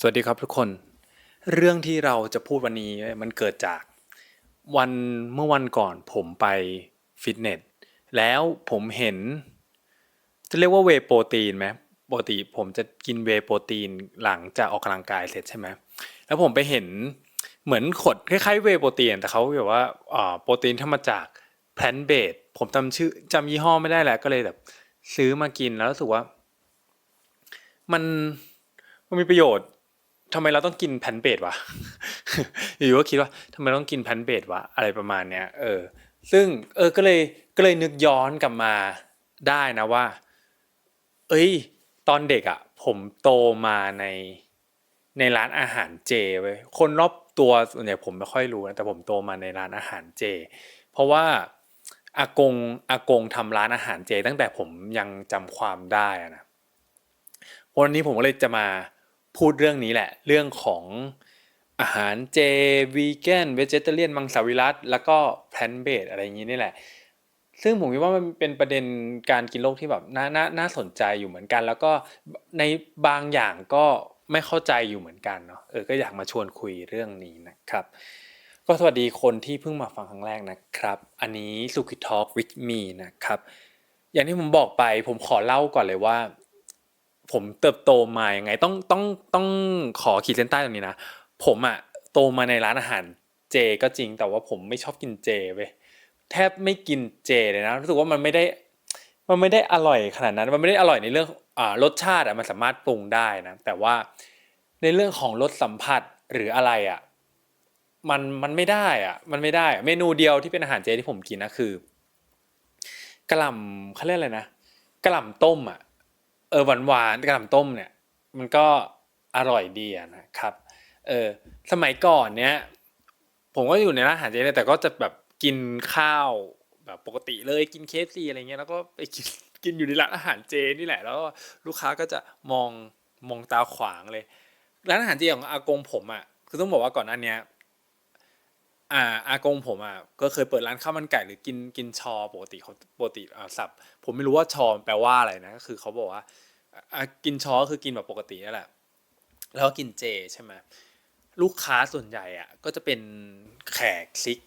สวัสดีครับทุกคน เรื่องที่เราจะพูดวันนี้มันเกิดจากวันเมื่อวันก่อนผมไปฟิตเนสแล้วผมเห็น จะเรียกว่าเวโปรตีนไหมปกติผมจะกินเวโปรตีนหลังจากออกกำลังกายเสร็จใช่ไหมแล้วผมไปเห็นเหมือนขดคล้ายๆเวโปรตีนแต่เขาแบบว่าโปรตีนที่มาจากแพลนเบดผมจำชื่อจำยี่ห้อไม่ได้แหล้วก็เลยแบบซื้อมากินแล้วรู้สึกว่า มันมันมีประโยชน์ ทำไมเราต้องกินแพนเบดวะอยู่ๆก็คิดว่าทำไมต้องกินแพนเบดวะอะไรประมาณเนี้ยเออ ซึ่งเออก็เลยก็เลยนึกย้อนกลับมาได้นะว่า เอ้ย ตอนเด็กอะ ผมโตมาในในร้านอาหารเจเว้ยคนรอบตัวส่วนใหญ่ผมไม่ค่อยรู้นะแต่ผมโตมาในร้านอาหารเจ เพราะว่าอากงอากงทำร้านอาหารเจ ตั้งแต่ผมยังจำความได้นะวันนี้ผมก็เลยจะมา พูดเรื่องนี้แหละ เรื่องของอาหารเจวีแกนเวจเตเรียนมังสวิรัตแล้วก็แพลนเบดอะไรอย่างนี้นี่แหละ ซึ่งผมคิดว่ามันเป็นประเด็นการกินโลกที่แบบน่าน่าน่าสนใจอยู่เหมือนกัน แล้วก็ในบางอย่างก็ไม่เข้าใจอยู่เหมือนกันเนาะเออก็อยากมาชวนคุยเรื่องนี้นะครับ ก็สวัสดีคนที่เพิ่งมาฟังครั้งแรกนะครับ อันนี้สุขิ Talk with me นะครับ อย่างที่ผมบอกไปผมขอเล่าก่อนเลยว่า ผมเติบโตมาอยังไงต้องต้องต้องขอขีดเส้นใต้ตรงนี้นะ ผมอะโตมาในร้านอาหารเจก็จริงแต่ว่าผมไม่ชอบกินเจเว้ยแทบไม่กินเจเลยนะรู้สึกว่ามันไม่ได้มันไม่ได้อร่อยขนาดนั้น มันไม่ได้อร่อยในเรื่องอ่ารสชาติอะมันสามารถปรุงได้นะ แต่ว่าในเรื่องของรสสัมผัสหรืออะไรอะมันมันไม่ได้อะมันไม่ได้เมนูเดียวที่เป็นอาหารเจที่ผมกินนะคือกระหล่ำเขาเรียกอะไรนะกระหล่ำต้มอะ เออหวานหวานกระหล่ำต้มเนี่ย มันก็อร่อยดีนะครับ เออสมัยก่อนเนี้ยผมก็อยู่ในร้านอาหารเจเนี่ยแต่ก็จะแบบกินข้าวแบบปกติเลยกินเคฟซีอะไรเงี้ยแล้วก็ไปกินกินอยู่ในร้านอาหารเจนี่แหละ แล้วลูกค้าก็จะมองมองตาขวางเลย ร้านอาหารเจของอากงผมอะคือต้องบอกว่าก่อนหน้าเนี้ยอ่าอากงผมอะก็เคยเปิดร้านข้าวมันไก่หรือกินกินชอปกติเขาปกติอ่าสับผมไม่รู้ว่าชอแปลว่าอะไรนะก็คือเขาบอกว่า กินช้อก็คือกินแบบปกตินั่นแหละ แล้วก็กินเจใช่ไหมลูกค้าส่วนใหญ่อะก็จะเป็นแขกซิก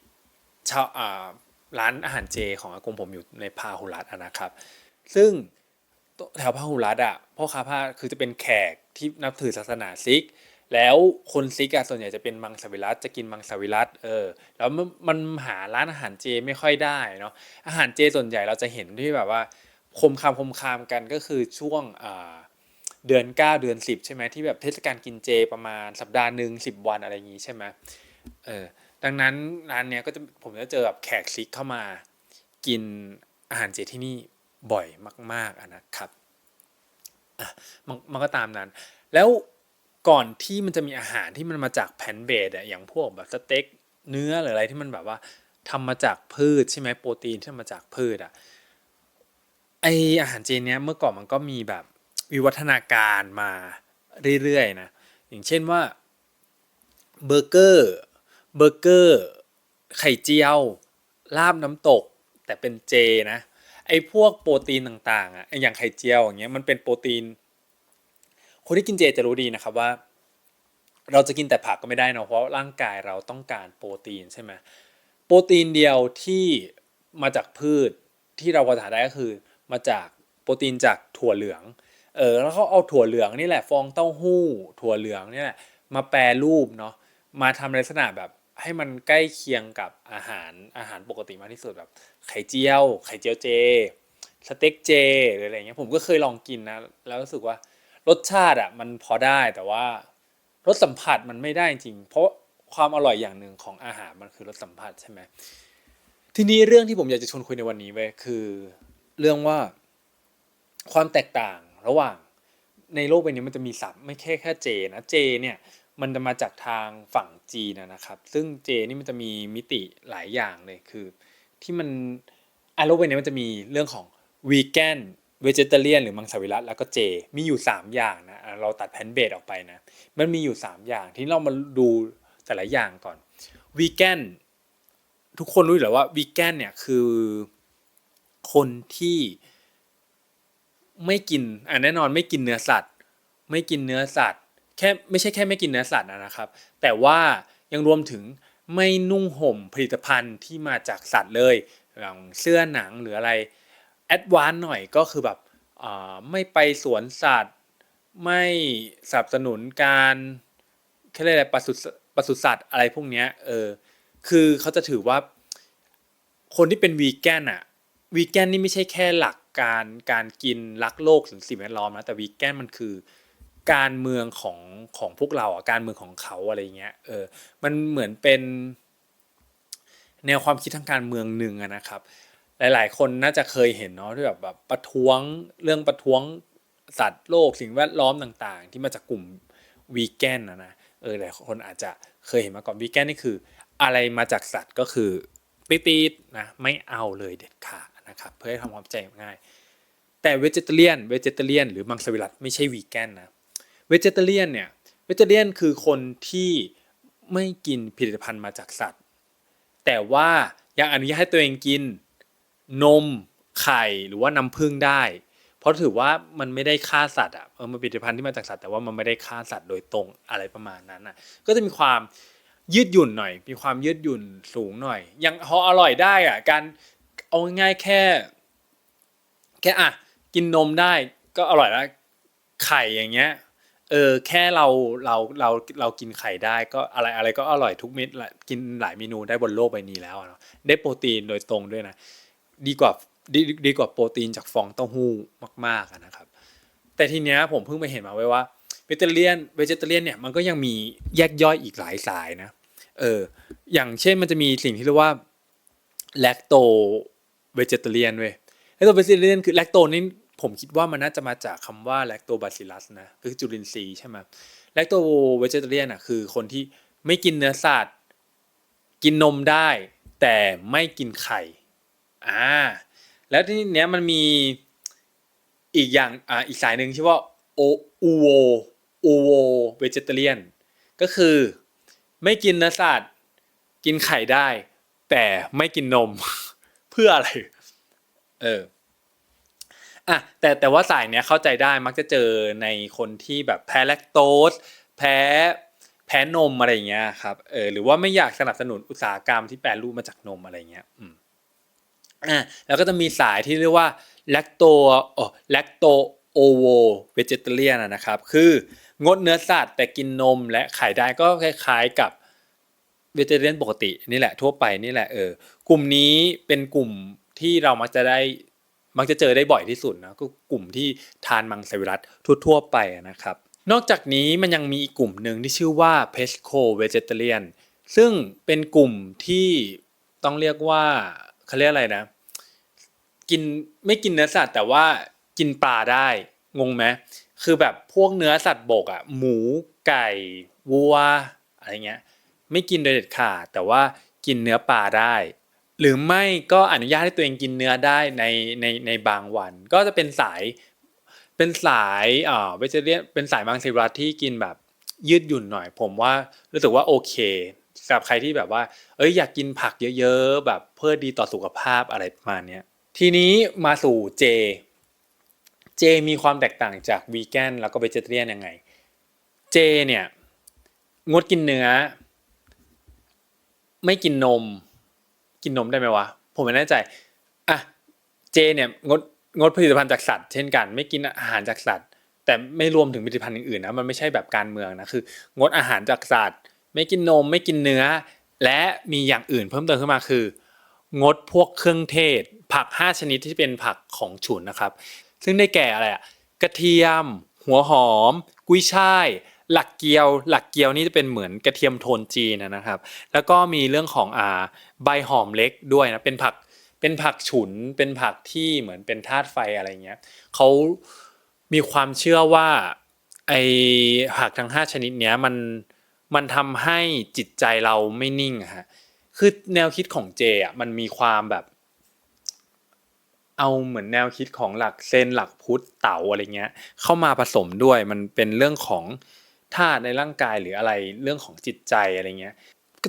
ชาวอ่าร้านอาหารเจของอากงผมอยู่ในพาหุรัตนะนะครับ ซึ่งแถวพาหุรัตน์อะพ่อค้าผ้าคือจะเป็นแขกที่นับถือศาสนาซิก แล้วคนซิกอะส่วนใหญ่จะเป็นมังสวิรัตจะกินมังสวิรัตเออแล้วมันหาร้านอาหารเจไม่ค่อยได้เนาะอาหารเจส่วนใหญ่เราจะเห็นที่แบบว่า คมคามคมคามกันก็คือช่วงเดือน 9 เดือน 10 ใช่ไหมที่แบบเทศกาลกินเจประมาณสัปดาห์หนึ่ง10 วันอะไรอย่างงี้ใช่ไหมเออดังนั้นร้านเนี้ยก็จะผมจะเจอแบบแขกซิกเข้ามากินอาหารเจที่นี่บ่อยมากๆอะนะครับอะมันมันก็ตามนั้น แล้วก่อนที่มันจะมีอาหารที่มันมาจากแพนเบดอะอย่างพวกแบบสเต็กเนื้อหรืออะไรที่มันแบบว่าทำมาจากพืชใช่ไหมโปรตีนที่ทำมาจากพืชอะ ไออาหารเจเนี้ยเมื่อก่อนมันก็มีแบบวิวัฒนาการมาเรื่อยๆนะอย่างเช่นว่าเบอร์เกอร์เบอร์เกอร์ไข่เจียวลาบน้ำตก แต่เป็นเจนะไอพวกโปรตีนต่างๆอะอย่างไข่เจียวอย่างเงี้ยมันเป็นโปรตีน คนที่กินเจจะรู้ดีนะครับว่า เราจะกินแต่ผักก็ไม่ได้นะเพราะร่างกายเราต้องการโปรตีนใช่ไหมโปรตีนเดียวที่มาจากพืชที่เราพอจะหาได้ก็คือ มาจากโปรตีนจากถั่วเหลือง เออแล้วเขาเอาถั่วเหลืองนี่แหละฟองเต้าหู้ ถั่วเหลืองนี่แหละมาแปรรูปเนาะมาทำลักษณะแบบให้มันใกล้เคียงกับอาหารอาหารปกติมากที่สุดแบบไข่เจียว ไข่เจียวเจสเต็กเจหรืออะไรเงี้ยผมก็เคยลองกินนะแล้วรู้สึกว่ารสชาติอะมันพอได้แต่ว่ารสสัมผัสมันไม่ได้จริง เพราะความอร่อยอย่างหนึ่งของอาหารมันคือรสสัมผัสใช่ไหมทีนี้เรื่องที่ผมอยากจะชวนคุยในวันนี้เว้ยคือ เรื่องว่าความแตกต่างระหว่างในโลกใบนี้มันจะมีศัพท์ไม่แค่แค่เจนะเจเนี่ยมันจะมาจากทางฝั่งจีนนะครับ ซึ่งเจนี่มันจะมีมิติหลายอย่างเลยคือ ที่มันอะโลกใบนี้มันจะมีเรื่องของวีแกนเวเจเตเรียนหรือมังสวิรัตแล้วก็เจ มีอยู่ 3 อย่างนะอะเราตัดแพนเบดออกไปนะ มันมีอยู่ 3 อย่างที่เรามาดูแต่ละอย่างก่อนวีแกนทุกคนรู้อยู่แล้วว่าวีแกนเนี่ยคือ คนที่ไม่กินอะแน่นอนไม่กินเนื้อสัตว์ ไม่กินเนื้อสัตว์แค่ไม่ใช่แค่ไม่กินเนื้อสัตว์นะครับ แต่ว่ายังรวมถึงไม่นุ่งห่มผลิตภัณฑ์ที่มาจากสัตว์เลยอย่างเสื้อหนังหรืออะไรแอดวานหน่อยก็คือแบบไม่ไปสวนสัตว์ ไม่สนับสนุนการเขาเรียกอะไรปศุปศุสัตว์อะไรพวกนี้เออคือเขาจะถือว่าคนที่เป็นวีแกนอะ วีแกนนี่ไม่ใช่แค่หลักการการกินรักโลกสิ่งแวดล้อมนะแต่วีแกนมันคือการเมืองของของพวกเราอะการเมืองของเขาอะไรเงี้ยเออมันเหมือนเป็นแนวความคิดทางการเมืองหนึ่งนะครับ หลาย ๆ คนน่าจะเคยเห็นเนาะที่แบบแบบประท้วงเรื่องประท้วงสัตว์โลกสิ่งแวดล้อมต่างๆ ที่มาจากกลุ่มวีแกนนะนะเออหลายคนอาจจะเคยเห็นมาก่อนวีแกนนี่คือ อะไรมาจากสัตว์ก็คือตีดๆนะไม่เอาเลยเด็ดขาด นะครับเพื่อให้ทำความใจง่าย แต่เวจิเตเลียนเวจิเตเลียนหรือมังสวิรัตไม่ใช่วีแกนนะเวจิเตเลียนเนี่ยเวจิเตเลียนคือคนที่ไม่กินผลิตภัณฑ์มาจากสัตว์ แต่ว่ายังอนุญาตให้ตัวเองกินนมไข่หรือว่าน้ำผึ้งได้ เพราะถือว่ามันไม่ได้ฆ่าสัตว์อะเออมันผลิตภัณฑ์ที่มาจากสัตว์แต่ว่ามันไม่ได้ฆ่าสัตว์โดยตรงอะไรประมาณนั้นอะก็จะมีความยืดหยุ่นหน่อย มีความยืดหยุ่นสูงหน่อย ยังพออร่อยได้อะการ เอาง่ายแค่ แค่อะกินนมได้ก็อร่อยแล้วไข่อย่างเงี้ยเออแค่เราเราเราเรากินไข่ได้ก็อะไรอะไรก็อร่อยทุกเม็ดกินหลายเมนูได้บนโลกใบนี้แล้วเนาะได้โปรตีนโดยตรงด้วยนะดีกว่าดีดีกว่าโปรตีนจากฟองเต้าหู้มากๆนะครับ แต่ทีเนี้ยผมเพิ่งไปเห็นมาไว้ว่าเวเจเลียนเวเจเลียนเนี่ยมันก็ยังมีแยกย่อยอีกหลายสายนะเอออย่างเช่นมันจะมีสิ่งที่เรียกว่าแลคโต เวเจเตเลียนเว้ยแลคโตเวเจเตเลียนคือแลคโตนี่ผมคิดว่ามันน่าจะมาจากคำว่าแลคโตบาซิลัสนะคือจุลินทรีย์ใช่ไหมแลคโตเวเจเตเลียนอะคือคนที่ไม่กินเนื้อสัตว์กินนมได้ แต่ไม่กินไข่อ่าแล้วที่เนี้ยมันมีอีกอย่างอ่าอีกสายหนึ่งชื่อว่าโออูโวอูโวเวเจเตเลียนก็คือไม่กินเนื้อสัตว์กินไข่ได้ แต่ไม่กินนม เพื่ออะไร เอออะแต่แต่ว่าสายเนี้ยเข้าใจได้มักจะเจอในคนที่แบบแพ้แลคโตสแพ้แพ้นมอะไรเงี้ยครับเออหรือว่าไม่อยากสนับสนุนอุตสาหกรรมที่แปรรูปมาจากนมอะไรเงี้ยอืมอะแล้วก็จะมีสายที่เรียกว่าแลคโตโอแลคโตโอโวเวเจเตเลียนนะครับ คืองดเนื้อสัตว์แต่กินนมและไข่ได้ก็คล้ายๆกับ เวเจเรียนปกตินี่แหละทั่วไปนี่แหละเออกลุ่มนี้เป็นกลุ่มที่เรามักจะได้มักจะเจอได้บ่อยที่สุดนะก็กลุ่มที่ทานมังสวิรัตทั่วๆไปนะครับ นอกจากนี้มันยังมีอีกกลุ่มหนึ่งที่ชื่อว่า pesco vegetarian ซึ่งเป็นกลุ่มที่ต้องเรียกว่าเขาเรียกอะไรนะ กินไม่กินเนื้อสัตว์ แต่ว่ากินปลาได้งงไหมคือแบบพวกเนื้อสัตว์บกอะ่ะหมูไก่วัวอะไรเงี้ย ไม่กินโดยเด็ดขาดแต่ว่ากินเนื้อปลาได้ หรือไม่ก็อนุญาตให้ตัวเองกินเนื้อได้ในในในบางวัน ก็จะเป็นสายเป็นสายอ่าเวจเรียนเป็นสายบางสิรัตที่กินแบบยืดหยุ่นหน่อย ผมว่ารู้สึกว่าโอเคสำหรับใครที่แบบว่า เอ้ยอยากกินผักเยอะๆแบบเพื่อดีต่อสุขภาพอะไรประมาณนี้ทีนี้มาสู่เจ เจมีความแตกต่างจากวีแกนแล้วก็เวจเทียนยังไง เจเนี่ยงดกินเนื้อ ไม่กินนม กินนมได้ไหมวะผมไม่แน่ใจอะเจเนี่ยงดงดผลิตภัณฑ์จากสัตว์เช่นกัน ไม่กินอาหารจากสัตว์ แต่ไม่รวมถึงผลิตภัณฑ์อื่นๆนะมันไม่ใช่แบบการเมืองนะคืองดอาหารจากสัตว์ ไม่กินนม ไม่กินเนื้อ และมีอย่างอื่นเพิ่มเติมขึ้นมาคือ งดพวกเครื่องเทศ ผัก 5 ชนิดที่เป็นผักของฉุนนะครับ ซึ่งได้แก่อะไรอะกระเทียม หัวหอม กุ้ยช่าย หลักเกียว หลักเกียวนี่จะเป็นเหมือนกระเทียมโทนจีนนะครับ แล้วก็มีเรื่องของอ่าใบหอมเล็กด้วยนะเป็นผักเป็นผักฉุนเป็นผักที่เหมือนเป็นธาตุไฟอะไรเงี้ยเขามีความเชื่อว่าไอผักทั้งห้าชนิดเนี้ยมันมันทำให้จิตใจเราไม่นิ่งฮะคือแนวคิดของเจอะมันมีความแบบ เอาเหมือนแนวคิดของหลักเซนหลักพุทธเต๋าอะไรเงี้ย เข้ามาผสมด้วยมันเป็นเรื่องของ ธาตุในร่างกายหรืออะไรเรื่องของจิตใจอะไรเงี้ย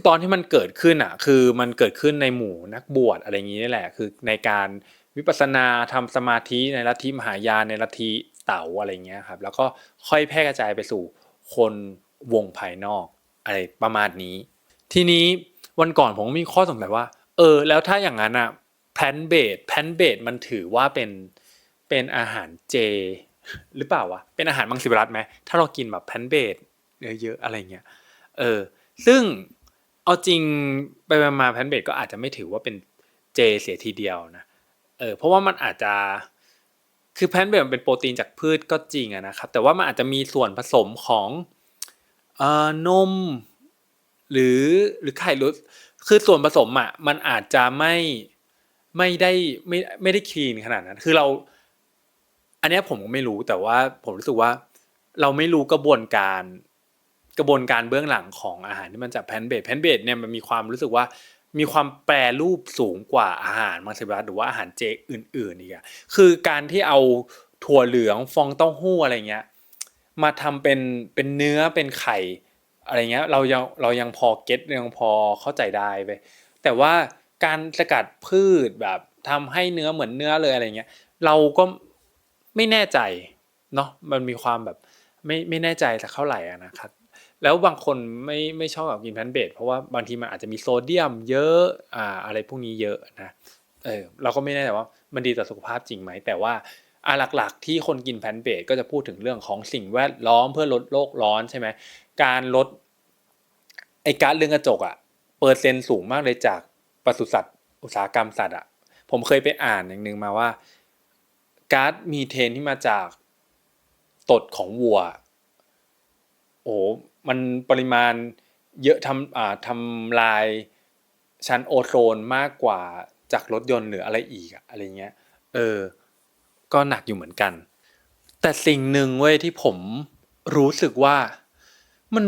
ตอนที่มันเกิดขึ้นอะ คือมันเกิดขึ้นในหมู่นักบวชอะไรอย่างนี้นี่แหละ คือในการวิปัสสนาทำสมาธิในลัทธิมหายานในลัทธิเต๋าอะไรเงี้ยครับ แล้วก็ค่อยแพร่กระจายไปสู่คนวงภายนอกอะไรประมาณนี้ ทีนี้วันก่อนผมมีข้อสงสัยว่า เออ แล้วถ้าอย่างนั้นอะแพนเบดแพนเบดมันถือว่าเป็นเป็นอาหารเจ หรือเปล่าวะเป็นอาหารมังสวิรัตไหมถ้าเรากินแบบแพนเบดเยอะๆอะไรเงี้ยเออ ซึ่งเอาจริงไปมาแพนเบดก็อาจจะไม่ถือว่าเป็นเจเสียทีเดียวนะเออเพราะว่ามันอาจจะคือแพนเบดมันเป็นโปรตีนจากพืชก็จริงอะนะครับ แต่ว่ามันอาจจะมีส่วนผสมของเอ่อนม หรือหรือไข่หรือคือส่วนผสมอะมันอาจจะไม่ไม่ได้ไม่ไม่ได้คลีนขนาดนั้น คือเรา อันนี้ผมก็ไม่รู้แต่ว่าผมรู้สึกว่า เราไม่รู้กระบวนการกระบวนการเบื้องหลังของอาหารที่มันจากแพนเบดแพนเบดเนี่ยมันมีความรู้สึกว่ามีความแปรรูปสูงกว่าอาหารมังสวิรัตหรือว่าอาหารเจอื่นๆอีกอะคือการที่เอาถั่วเหลืองฟองเต้าหู้อะไรเงี้ยมาทำเป็นเป็นเนื้อเป็นไข่อะไรเงี้ยเรายังเรายังพอเก็ตยังพอเข้าใจได้ไปแต่ว่าการสกัดพืชแบบทำให้เนื้อเหมือนเนื้อเลยอะไรเงี้ยเราก็ ไม่แน่ใจเนาะมันมีความแบบไม่ไม่แน่ใจสักเท่าไหร่นะครับ แล้วบางคนไม่ไม่ชอบแบบกินแพนเบสเพราะว่าบางทีมันอาจจะมีโซเดียมเยอะอ่าอะไรพวกนี้เยอะนะเออเราก็ไม่แน่ใจว่ามันดีต่อสุขภาพจริงไหมแต่ว่าอ่าหลักๆ ที่คนกินแพนเบสก็จะพูดถึงเรื่องของสิ่งแวดล้อมเพื่อลดโลกร้อนใช่ไหมการลดไอก๊าซเรือนกระจกอะเปอร์เซ็นต์สูงมากเลยจากปศุสัตว์อุตสาหกรรมสัตว์อะผมเคยไปอ่านอย่างหนึ่งมาว่า ก๊าซมีเทนที่มาจากตดของวัว โอ้มันปริมาณเยอะทำอ่าทำลายชั้นโอโซนมากกว่าจากรถยนต์หรืออะไรอีกอะอะไรเงี้ย เออ ก็หนักอยู่เหมือนกัน แต่สิ่งหนึ่งเว้ยที่ผมรู้สึกว่า มัน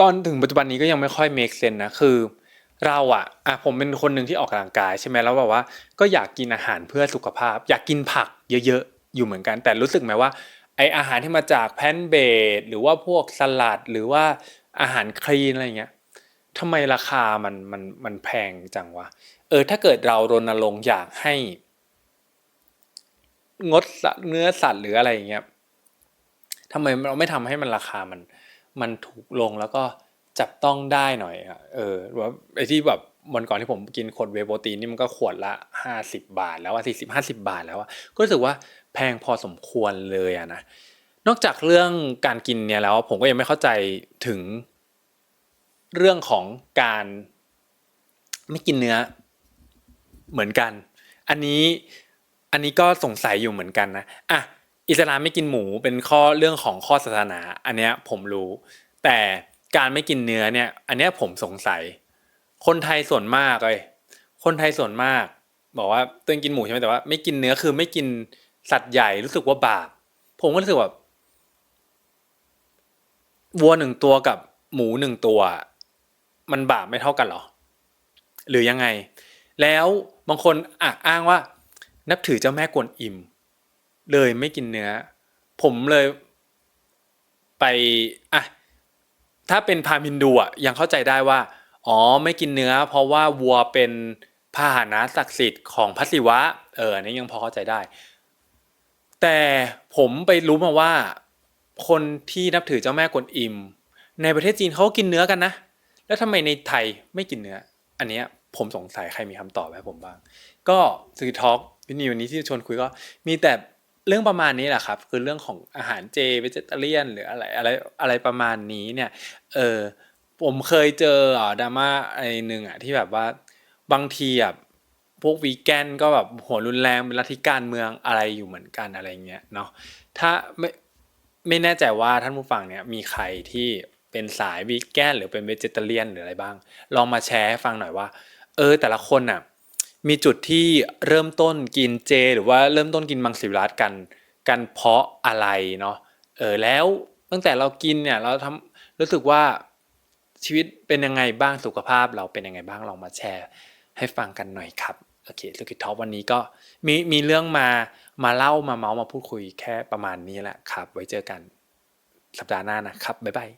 ตอนถึงปัจจุบันนี้ก็ยังไม่ค่อย make sense นะคือ เราอะอะผมเป็นคนหนึ่งที่ออกกำลังกายใช่ไหมแล้วแบบว่าก็อยากกินอาหารเพื่อสุขภาพ อยากกินผักเยอะๆอยู่เหมือนกัน แต่รู้สึกไหมว่าไออาหารที่มาจากแพนเบดหรือว่าพวกสลัดหรือว่าอาหารคลีนอะไรเงี้ยทำไมราคามันมันมันแพงจังวะเออถ้าเกิดเรารณรงค์อยากให้ งดเนื้อสัตว์หรืออะไรเงี้ยทำไมเราไม่ทำให้มันราคามันมันถูกลงแล้วก็ จับต้องได้หน่อยอะเออว่าไอ้ที่แบบวันก่อนที่ผมกินขวดเวโปรตีนนี่มันก็ขวดละห้าสิบาท แล้วว่าสี่สิบห้าสิบาทแล้วอะก็รู้สึกว่าแพงพอสมควรเลยอะนะนอกจากเรื่องการกินเนี่ยแล้ว ผมก็ยังไม่เข้าใจถึงเรื่องของการไม่กินเนื้อเหมือนกัน อันนี้อันนี้ก็สงสัยอยู่เหมือนกันนะอะอิสลามไม่กินหมูเป็นข้อเรื่องของข้อศาสนา อันเนี้ยผมรู้แต่ การไม่กินเนื้อเนี่ย อันเนี้ยผมสงสัย คนไทยส่วนมากเลยคนไทยส่วนมาก บอกว่าตัวเองกินหมูใช่ไหมแต่ว่าไม่กินเนื้อคือไม่กินสัตว์ใหญ่รู้สึกว่าบาปผมก็รู้สึกแบบวัวหนึ่งตัวกับหมูหนึ่งตัว มันบาปไม่เท่ากันหรอ หรือยังไง แล้วบางคนอะอ้างว่า นับถือเจ้าแม่กวนอิม เลยไม่กินเนื้อ ผมเลยไปอะ ถ้าเป็นพามินดูอะยังเข้าใจได้ว่า อ๋อไม่กินเนื้อ เพราะว่าวัวเป็นพาหนะศักดิ์สิทธิ์ของพระศิวะ เอออันนี้ยังพอเข้าใจได้ แต่ผมไปรู้มาว่า คนที่นับถือเจ้าแม่กวนอิม ในประเทศจีนเขากินเนื้อกันนะ แล้วทำไมในไทยไม่กินเนื้อ อันเนี้ยผมสงสัยใครมีคำตอบให้ผมบ้าง ก็สื่อทอล์กวินีวันนี้ที่ชวนคุยก็มีแต่ เรื่องประมาณนี้แหละครับ คือเรื่องของอาหารเจเวจเตเรียน หรืออะไรอะไรอะไรประมาณนี้เนี่ย เออผมเคยเจออ่าดราม่าไอ้หนึ่งอะที่แบบว่าบางทีอะพวกวีแกนก็แบบหัวรุนแรงเป็นลัทธิการเมืองอะไรอยู่เหมือนกันอะไรเงี้ยเนาะถ้าไม่ไม่แน่ใจว่าท่านผู้ฟังเนี่ยมีใครที่เป็นสายวีแกนหรือเป็นเวจเตเรียนหรืออะไรบ้าง ลองมาแชร์ให้ฟังหน่อยว่า เออแต่ละคนอะ มีจุดที่เริ่มต้นกินเจ หรือว่าเริ่มต้นกินมังสวิรัตกัน กันเพราะอะไรเนาะเออแล้วตั้งแต่เรากินเนี่ยเราทำรู้สึกว่าชีวิตเป็นยังไงบ้างสุขภาพเราเป็นยังไงบ้างลองมาแชร์ ให้ฟังกันหน่อยครับโอเคสุกิทท็อปวันนี้ก็มีมีเรื่องมามาเล่ามาเมาส์มาพูดคุยแค่ประมาณนี้แหละครับ ไว้เจอกันสัปดาห์หน้านะครับบ๊ายบาย